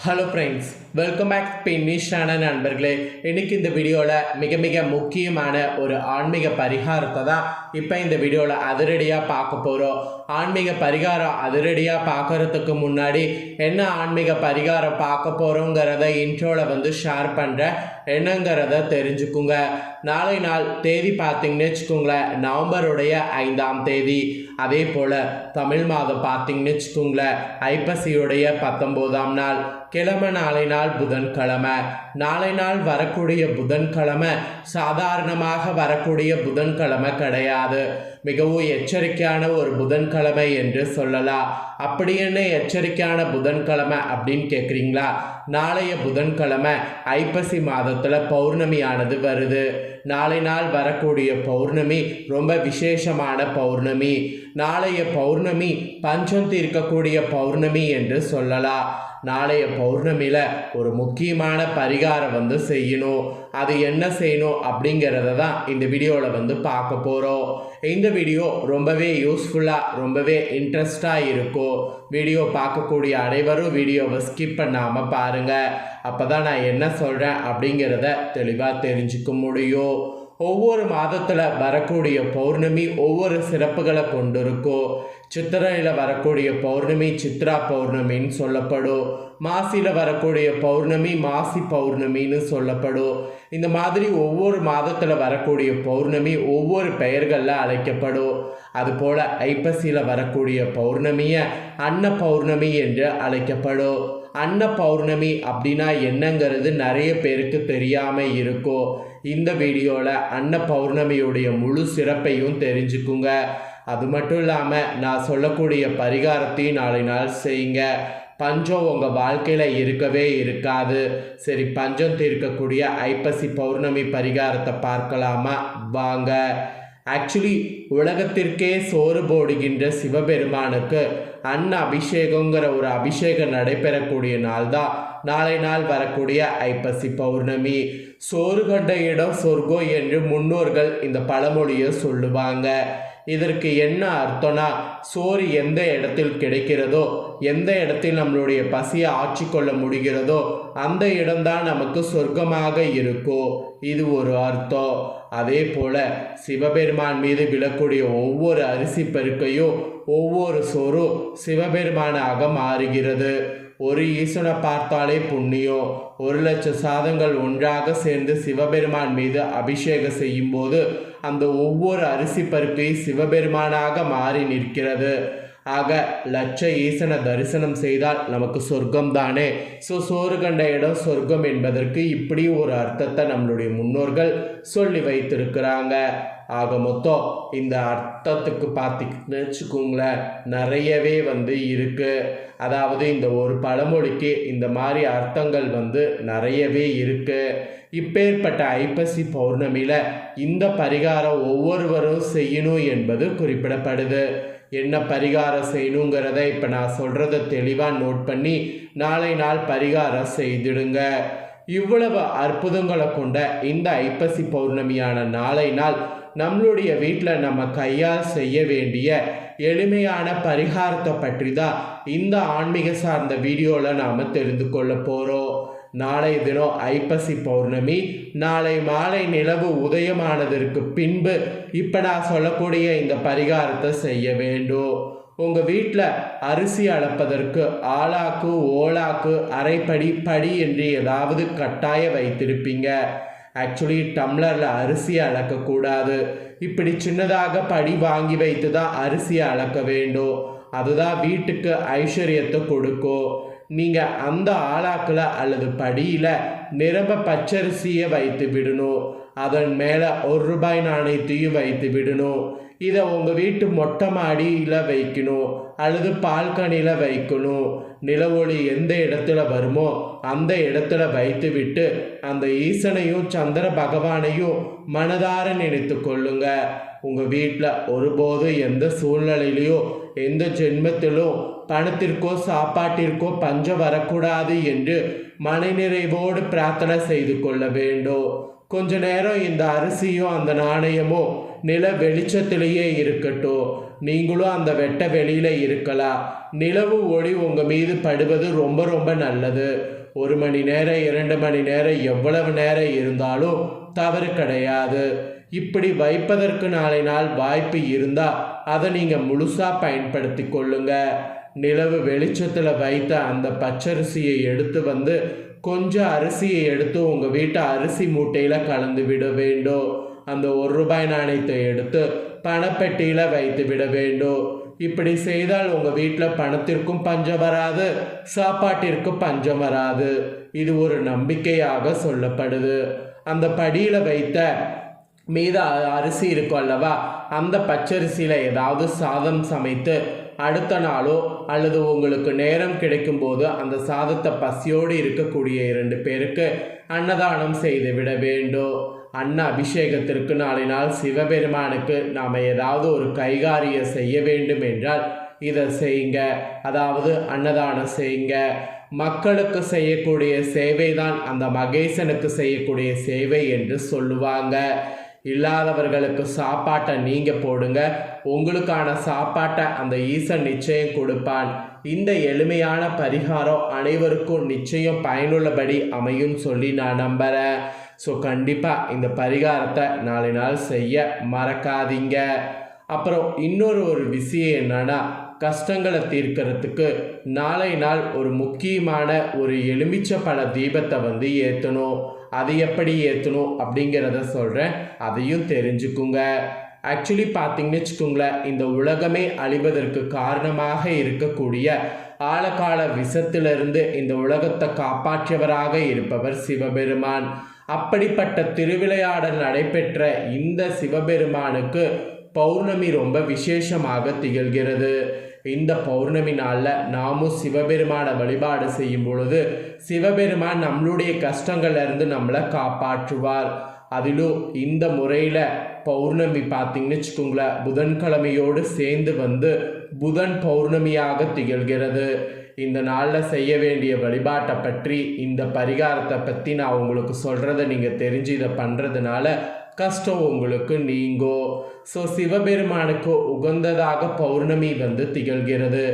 Hello friends welcome back பின்னிஷான நண்பர்களே. இன்னைக்கு இந்த வீடியோவில் மிக மிக முக்கியமான ஒரு ஆன்மீக பரிகாரத்தை தான் இப்போ இந்த வீடியோவில் அதிரடியாக பார்க்க போகிறோம் ஆன்மீக பரிகாரம் அதிரடியாக பார்க்கறதுக்கு முன்னாடி என்ன ஆன்மீக பரிகாரம் பார்க்க போகிறோங்கிறத இன்ட்ரோவில் வந்து ஷேர் பண்ணுறேன் என்னங்கிறத தெரிஞ்சுக்குங்க. நாளை நாள் தேதி பார்த்தீங்கன்னு வச்சுக்கோங்களேன் நவம்பருடைய ஐந்தாம் தேதி. அதே போல் தமிழ் மாதம் பார்த்தீங்கன்னு வச்சுக்கோங்களேன் ஐப்பசியுடைய பத்தொம்போதாம் நாள். கிழமை நாளை நாள் புதன்கிழமை. நாளை நாள் வரக்கூடிய புதன்கிழமை சாதாரணமாக வரக்கூடிய புதன்கிழமை கிடையாது. மிகவும் எச்சரிக்கையான ஒரு புதன்கிழமை என்று சொல்லலாம். அப்படி என்ன எச்சரிக்கையான புதன்கிழமை அப்படின்னு கேட்குறீங்களா நாளைய புதன்கிழமை ஐப்பசி மாதத்தில் பௌர்ணமியானது வருது. நாளை நாள் வரக்கூடிய பௌர்ணமி ரொம்ப விசேஷமான பௌர்ணமி. நாளைய பௌர்ணமி பஞ்சம் தீர்க்கக்கூடிய பௌர்ணமி என்று சொல்லலாம். நாளைய பௌர்ணமியில் ஒரு முக்கியமான பரிகாரம் வந்து செய்யணும். அது என்ன செய்யணும் அப்படிங்கிறத தான் இந்த வீடியோவில் வந்து பார்க்க போகிறோம் இந்த வீடியோ ரொம்பவே யூஸ்ஃபுல்லாக ரொம்பவே இன்ட்ரெஸ்டாக இருக்கும். வீடியோ பார்க்கக்கூடிய அனைவரும் வீடியோவை ஸ்கிப் பண்ணாமல் பாருங்கள் அப்போ தான் நான் என்ன சொல்கிறேன் அப்படிங்கிறத தெளிவாக தெரிஞ்சுக்க முடியும். ஒவ்வொரு மாதத்தில் வரக்கூடிய பௌர்ணமி ஒவ்வொரு சிறப்புகளை கொண்டிருக்கும் சித்திரையில் வரக்கூடிய பௌர்ணமி சித்ரா பௌர்ணமின்னு சொல்லப்படும் மாசியில் வரக்கூடிய பௌர்ணமி மாசி பௌர்ணமின்னு சொல்லப்படும் இந்த மாதிரி ஒவ்வொரு மாதத்தில் வரக்கூடிய பௌர்ணமி ஒவ்வொரு பெயர்களில் அழைக்கப்படும் அதுபோல் ஐப்பசியில் வரக்கூடிய பௌர்ணமியை அன்ன பௌர்ணமி என்று அழைக்கப்படும் அன்ன பௌர்ணமி அப்படின்னா என்னங்கிறது நிறைய பேருக்கு தெரியாமல் இருக்கும் இந்த வீடியோவில் அன்ன பௌர்ணமியுடைய முழு சிறப்பையும் தெரிஞ்சுக்குங்க. அது மட்டும் இல்லாமல் நான் சொல்லக்கூடிய பரிகாரத்தையும் நாளை நாள் செய்யுங்க. பஞ்சம் உங்கள் வாழ்க்கையில் இருக்கவே இருக்காது. சரி பஞ்சம் தீர்க்கக்கூடிய ஐப்பசி பௌர்ணமி பரிகாரத்தை பார்க்கலாமா? வாங்க. ஆக்சுவலி உலகத்திற்கே சோறு போடுகின்ற சிவபெருமானுக்கு அன்ன அபிஷேகங்கிற ஒரு அபிஷேகம் நடைபெறக்கூடிய நாள் தான் நாளை நாள் வரக்கூடிய ஐப்பசி பௌர்ணமி. சோறு கண்ட இடம் சொர்க்கம் என்று முன்னோர்கள் இந்த பழமொழியை சொல்லுவாங்க. இதற்கு என்ன அர்த்தம்னா சோறு எந்த இடத்தில் கிடைக்கிறதோ எந்த இடத்தில் நம்மளுடைய பசியை ஆட்சி கொள்ள முடிகிறதோ அந்த இடம்தான் நமக்கு சொர்க்கமாக இருக்கும் இது ஒரு அர்த்தம். அதே போல சிவபெருமான் மீது விழக்கூடிய ஒவ்வொரு அரிசி பெருக்கையும் ஒவ்வொரு சோறும் சிவபெருமானாக மாறுகிறது. ஒரு ஈசனை பார்த்தாலே புண்ணியம். ஒரு லட்சம் சாதங்கள் ஒன்றாக சேர்ந்து சிவபெருமான் மீது அபிஷேகம் செய்யும்போது அந்த ஒவ்வொரு அரிசி பருப்பை சிவபெருமானாக மாறி நிற்கிறது. ஆக லட்ச ஈசனை தரிசனம் செய்தால் நமக்கு சொர்க்கம் தானே ஸோ சோறு கண்ட இடம் சொர்க்கம் என்பதற்கு இப்படி ஒரு அர்த்தத்தை நம்மளுடைய முன்னோர்கள் சொல்லி வைத்திருக்கிறாங்க. ஆக மொத்தம் இந்த அர்த்தத்துக்கு பார்த்திங்கன்னு வச்சுக்கோங்களேன் நிறையவே வந்து இருக்குது அதாவது இந்த ஒரு பழமொழிக்கு இந்த மாதிரி அர்த்தங்கள் வந்து நிறையவே இருக்குது இப்பேற்பட்ட ஐப்பசி பௌர்ணமியில் இந்த பரிகாரம் ஒவ்வொருவரும் செய்யணும் என்பது குறிப்பிடப்படுது. என்ன பரிகாரம் செய்யணுங்கிறத இப்போ நான் சொல்கிறத தெளிவாக நோட் பண்ணி நாளை நாள் பரிகாரம் செய்திடுங்க. இவ்வளவு அற்புதங்களை கொண்ட இந்த ஐப்பசி பௌர்ணமியான நாளை நாள் நம்மளுடைய வீட்டில் நம்ம கையால் செய்ய வேண்டிய எளிமையான பரிகாரத்தை பற்றி தான் இந்த ஆன்மீக சார்ந்த வீடியோவில் நாம் தெரிந்து கொள்ள போகிறோம் நாளை தினம் ஐப்பசி பௌர்ணமி நாளை மாலை நிலவு உதயமானதற்கு பின்பு இப்போ நான் சொல்லக்கூடிய இந்த பரிகாரத்தை செய்ய வேண்டும். உங்கள் வீட்டில் அரிசி அளப்பதற்கு ஆளாக்கு ஓலாக்கு அரைப்படி படி என்று ஏதாவது கட்டாய வைத்திருப்பீங்க. ஆக்சுவலி டம்ளரில் அரிசி அளக்கக்கூடாது. இப்படி சின்னதாக படி வாங்கி வைத்து தான் அரிசியை அளக்க வேண்டும். அதுதான் வீட்டுக்கு ஐஸ்வர்யத்தை கொடுக்கும். நீங்கள் அந்த ஆளாக்கில் அல்லது படியில் நிரம்ப பச்சரிசியை வைத்து விடணும். அதன் மேலே ஒரு ரூபாய் நாணயத்தையும் வைத்து விடணும். இதை உங்கள் வீட்டு மொட்டை மாடியில் வைக்கணும் அல்லது பால்கனியில் வைக்கணும். நிலவொளி எந்த இடத்துல வருமோ அந்த இடத்துல வைத்து விட்டு அந்த ஈசனையும் சந்திர பகவானையும் மனதார நினைத்து கொள்ளுங்க. உங்கள் வீட்டில் ஒருபோதும் எந்த சூழ்நிலையிலையும் எந்த ஜென்மத்திலும் பணத்திற்கோ சாப்பாட்டிற்கோ பஞ்சம் வரக்கூடாது என்று மனநிறைவோடு பிரார்த்தனை செய்து கொள்ள வேண்டும். கொஞ்ச நேரம் இந்த அரிசியும் அந்த நாணயமும் நில வெளிச்சத்திலேயே இருக்கட்டும். நீங்களும் அந்த வெட்ட வெளியில் இருக்கலாம். நிலவு ஒளி உங்கள் மீது படுவது ரொம்ப ரொம்ப நல்லது. ஒரு மணி நேரம் இரண்டு மணி நேரம் எவ்வளவு நேரம் இருந்தாலும் தவறு கிடையாது. இப்படி வைப்பதற்கு நாளை நாள் வாய்ப்பு இருந்தால் அதை நீங்கள் முழுசாக பயன்படுத்தி கொள்ளுங்க. நிலவு வெளிச்சத்தில் வைத்த அந்த பச்சரிசியை எடுத்து வந்து கொஞ்சம் அரிசியை எடுத்து உங்கள் வீட்டு அரிசி மூட்டையில் கலந்து விட வேண்டும். அந்த ஒரு ரூபாய் நாணயத்தை எடுத்து பணப்பெட்டியில் வைத்து விட வேண்டும். இப்படி செய்தால் உங்கள் வீட்டில் பணத்திற்கும் பஞ்சம் வராது சாப்பாட்டிற்கும் பஞ்சம் வராது. இது ஒரு நம்பிக்கையாக சொல்லப்படுது. அந்த படியில் வைத்த மீத அரிசி இருக்கும் அல்லவா அந்த பச்சரிசியில் ஏதாவது சாதம் சமைத்து அடுத்த நாளோ அல்லது உங்களுக்கு நேரம் கிடைக்கும்போது அந்த சாதத்தை பசியோடு இருக்கக்கூடிய இரண்டு பேருக்கு அன்னதானம் செய்து விட வேண்டும். அன்ன அபிஷேகத்திற்கு நாளை நாள் சிவபெருமானுக்கு நாம் ஏதாவது ஒரு கைகாரியம் செய்ய வேண்டும் என்றால் இதை செய்யுங்க அதாவது அன்னதானம் செய்யுங்க மக்களுக்கு செய்யக்கூடிய சேவை தான் அந்த மகேசனுக்கு செய்யக்கூடிய சேவை என்று சொல்லுவாங்க. இல்லாதவர்களுக்கு சாப்பாட்டை நீங்கள் போடுங்க. உங்களுக்கான சாப்பாட்டை அந்த ஈசன் நிச்சயம் கொடுப்பான். இந்த எளிமையான பரிகாரம் அனைவருக்கும் நிச்சயம் பயனுள்ளபடி அமையும் சொல்லி நான் நம்புகிறேன் ஸோ கண்டிப்பாக இந்த பரிகாரத்தை நாளை நாள் செய்ய மறக்காதீங்க. அப்புறம் இன்னொரு ஒரு விஷயம் என்னன்னா கஷ்டங்களை தீர்க்கிறதுக்கு நாளை நாள் ஒரு முக்கியமான ஒரு எலுமிச்சை பழ தீபத்தை வந்து ஏற்றணும் அது எப்படி ஏற்றணும் அப்படிங்கிறத சொல்கிறேன் அதையும் தெரிஞ்சுக்குங்க. ஆக்சுவலி பார்த்தீங்கன்னு வச்சுக்கோங்களேன் இந்த உலகமே அழிவதற்கு காரணமாக இருக்கக்கூடிய ஆழகால விஷத்திலிருந்து இந்த உலகத்தை காப்பாற்றியவராக இருப்பவர் சிவபெருமான். அப்படிப்பட்ட திருவிளையாடல் நடைபெற்ற இந்த சிவபெருமானுக்கு பௌர்ணமி ரொம்ப விசேஷமாக திகழ்கிறது. இந்த பௌர்ணமி நாளில் நாமும் சிவபெருமானை வழிபாடு செய்யும் பொழுது சிவபெருமான் நம்மளுடைய கஷ்டங்கள்லேருந்து நம்மளை காப்பாற்றுவார். அதிலும் இந்த முறையில் பௌர்ணமி பார்த்தீங்கன்னு வச்சுக்கோங்களேன் புதன்கிழமையோடு சேர்ந்து வந்து புதன் பௌர்ணமியாக திகழ்கிறது. இந்த நாளில் செய்ய வேண்டிய வழிபாட்டை பற்றி இந்த பரிகாரத்தை பற்றி நான் உங்களுக்கு சொல்கிறத நீங்கள் தெரிஞ்சு இதை பண்ணுறதுனால கஷ்டம் உங்களுக்கு நீங்கோ. ஸோ சிவபெருமானுக்கு உகந்ததாக பௌர்ணமி வந்து திகழ்கிறது.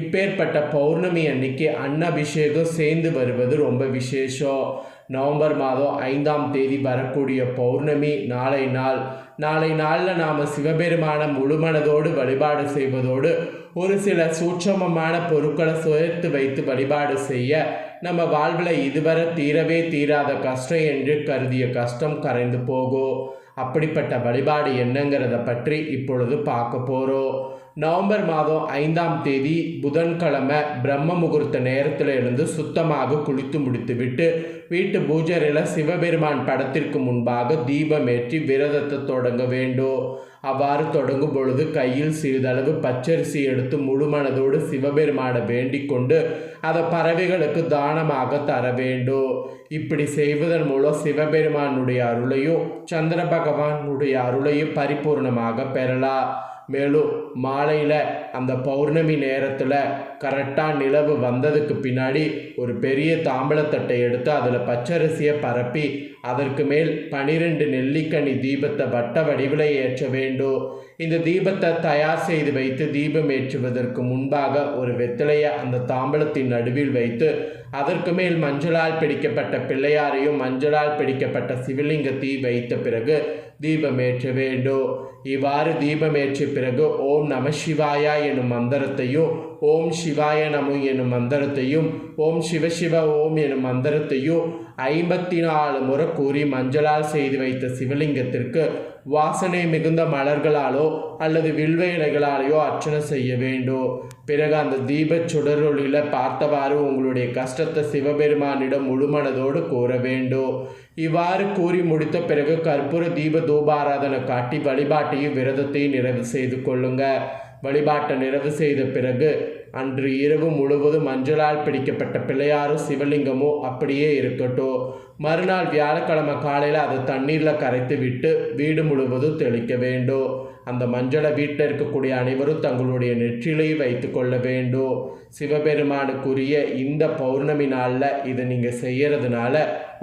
இப்பேற்பட்ட பௌர்ணமி அன்னைக்கு அன்னபிஷேகம் சேர்ந்து வருவது ரொம்ப விசேஷம். நவம்பர் மாதம் ஐந்தாம் தேதி வரக்கூடிய பௌர்ணமி நாளை நாள். நாளை நாளில் நாம் சிவபெருமான முழுமனதோடு வழிபாடு செய்வதோடு ஒரு சில சூட்சமமான பொருட்களை சேர்த்து வைத்து வழிபாடு செய்ய நம்ம வாழ்வில் இதுவரை தீரவே தீராத கஷ்டம் என்று கருதிய கஷ்டம் கரைந்து போகும் அப்படிப்பட்ட வழிபாடு என்னங்கிறத பற்றி இப்பொழுது பார்க்க போகிறோம் நவம்பர் மாதம் ஐந்தாம் தேதி புதன்கிழமை பிரம்ம முகூர்த்த நேரத்தில் இருந்து சுத்தமாக குளித்து முடித்துவிட்டு வீட்டு பூஜையில் சிவபெருமான் படத்திற்கு முன்பாக தீபமேற்றி விரதத்தை தொடங்க வேண்டும். அவ்வாறு தொடங்கும் பொழுது கையில் சிறிதளவு பச்சரிசி எடுத்து முழுமனதோடு சிவபெருமானை வேண்டிக் கொண்டு அதை பறவைகளுக்கு தானமாக தர வேண்டும் இப்படி செய்வதன் மூலம் சிவபெருமானுடைய அருளையும் சந்திர பகவானுடைய அருளையும் பரிபூர்ணமாக பெறலாம். மேலும் மாலையில் அந்த பௌர்ணமி நேரத்தில் கரெக்டாக நிலவு வந்ததுக்கு பின்னாடி ஒரு பெரிய தாம்பழத்தட்டை எடுத்து அதில் பச்சரிசியை பரப்பி அதற்கு மேல் பனிரெண்டு நெல்லிக்கனி தீபத்தை வட்ட வடிவில் ஏற்ற வேண்டும். இந்த தீபத்தை தயார் செய்து வைத்து தீபம் ஏற்றுவதற்கு முன்பாக ஒரு வெத்திலையை அந்த தாம்பலத்தின் நடுவில் வைத்து அதற்கு மேல் மஞ்சளால் பிடிக்கப்பட்ட பிள்ளையாரையும் மஞ்சளால் பிடிக்கப்பட்ட சிவலிங்கத்தையும் வைத்த பிறகு தீபமேற்ற வேண்டும். இவ்வாறு தீபமேற்றிய பிறகு ஓம் நம சிவாயா எனும் மந்திரத்தையும் ஓம் சிவாய நமு எனும் மந்திரத்தையும் ஓம் சிவசிவ ஓம் எனும் மந்திரத்தையும் ஐம்பத்தி நாலு முறை கூறி மஞ்சளால் செய்து வைத்த சிவலிங்கத்திற்கு வாசனை மிகுந்த மலர்களாலோ அல்லது வில்வ இலைகளாலேயோ அர்ச்சனை செய்ய வேண்டும் பிறகு அந்த தீபச் சுடரொளியில் பார்த்தவாறு உங்களுடைய கஷ்டத்தை சிவபெருமானிடம் முழுமனதோடு கூற வேண்டும் இவ்வாறு கூறி முடித்த பிறகு கற்பூர தீப தூபாராதனை காட்டி வழிபாட்டையும் விரதத்தையும் நிறைவு செய்து கொள்ளுங்கள் வழிபாட்டை நிறைவு செய்த பிறகு அன்று இரவு முழுவதும் மஞ்சளால் பிடிக்கப்பட்ட பிள்ளையாரோ சிவலிங்கமும் அப்படியே இருக்கட்டும். மறுநாள் வியாழக்கிழமை காலையில் அதை தண்ணீரில் கரைத்து விட்டு வீடு முழுவதும் தெளிக்க வேண்டும். அந்த மஞ்சளை வீட்டில் இருக்கக்கூடிய அனைவரும் தங்களுடைய நெற்றிலை வைத்து கொள்ள வேண்டும். சிவபெருமானுக்குரிய இந்த பௌர்ணமி நாளில் இதை நீங்கள் செய்கிறதுனால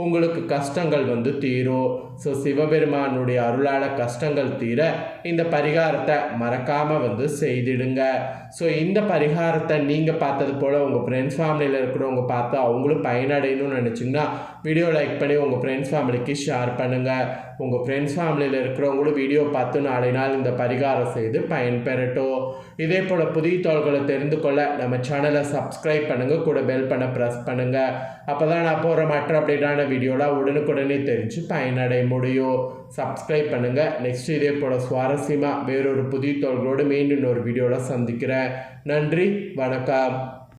உங்களுக்கு கஷ்டங்கள் வந்து தீரும். ஸோ சிவபெருமானுடைய அருளால் கஷ்டங்கள் தீர இந்த பரிகாரத்தை மறக்காமல் வந்து செய்திடுங்க. ஸோ இந்த பரிகாரத்தை நீங்கள் பார்த்தது போல் உங்கள் ஃப்ரெண்ட்ஸ் ஃபேமிலியில் இருக்கிறவங்க பார்த்து அவங்களும் பயனடையணும்னு நினச்சிங்கன்னா வீடியோ லைக் பண்ணி உங்கள் ஃப்ரெண்ட்ஸ் ஃபேமிலிக்கு ஷேர் பண்ணுங்கள் உங்கள் ஃப்ரெண்ட்ஸ் ஃபேமிலியில் இருக்கிறவங்களும் வீடியோ பார்த்து நாளை நாள் இந்த பரிகாரம் செய்து பயன்பெறட்டும். இதே போல் புதிய தோள்களை தெரிந்து கொள்ள நம்ம சேனலை சப்ஸ்கிரைப் பண்ணுங்கள் கூட பெல் பண்ண ப்ரெஸ் பண்ணுங்கள் அப்போ தான் நான் போகிற மற்ற அப்டேட்டான வீடியோலாம் உடனுக்குடனே தெரிஞ்சு பயனடைய முடியும். சப்ஸ்கிரைப் பண்ணுங்கள் நெக்ஸ்ட் இதே போல் சுவாரஸ்யமாக வேறொரு புதிய தோள்களோடு மீண்டும் ஒரு வீடியோவில் சந்திக்கிறேன். நன்றி. வணக்கம்.